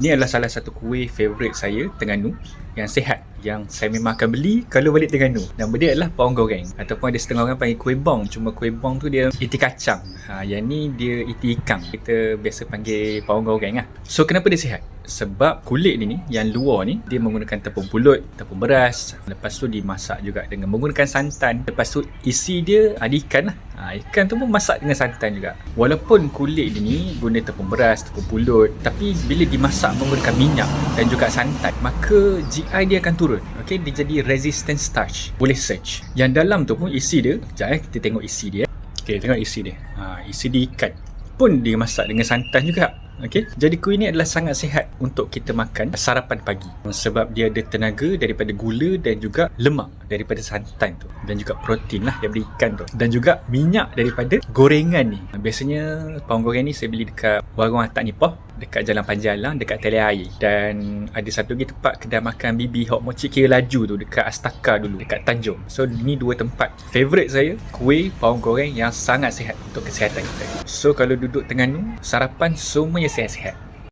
Ni adalah salah satu kuih favourite saya Terengganu yang sihat yang saya memang akan beli kalau balik Terengganu. Nama dia adalah bawang goreng ataupun ada setengah orang panggil kuih bong. Cuma kuih bong tu dia iti kacang. Ha, yang ni dia iti ikan. Kita biasa panggil bawang goreng lah. So kenapa dia sihat? Sebab kulit ni yang luar ni dia menggunakan tepung pulut, tepung beras. Lepas tu dimasak juga dengan menggunakan santan. Lepas tu isi dia ada ikan lah. Ha, ikan tu pun masak dengan santan juga. Walaupun kulit dia ni guna tepung beras, tepung pulut, tapi bila dimasak menggunakan minyak dan juga santan, maka GI dia akan turun. Okey, dia jadi resistant starch. Boleh search. Yang dalam tu pun isi dia, sekejap eh, kita tengok isi dia. Okey, tengok isi dia. Ha, isi dia ikan. Pun dia masak dengan santan juga. Okey. Jadi kuih ni adalah sangat sihat untuk kita makan sarapan pagi sebab dia ada tenaga daripada gula dan juga lemak daripada santan tu dan juga protein lah daripada ikan tu dan juga minyak daripada gorengan ni. Biasanya bawang goreng ni saya beli dekat warung Atak Nipah dekat Jalan Panjalang dekat Tele Air dan ada satu lagi tempat kedai makan Bibi Hot Mochi kira laju tu dekat Astaka dulu dekat Tanjung. So ni dua tempat favorite saya kuih bawang goreng yang sangat sihat untuk kesihatan kita. So kalau duduk Terengganu sarapan semuanya sihat-sihat.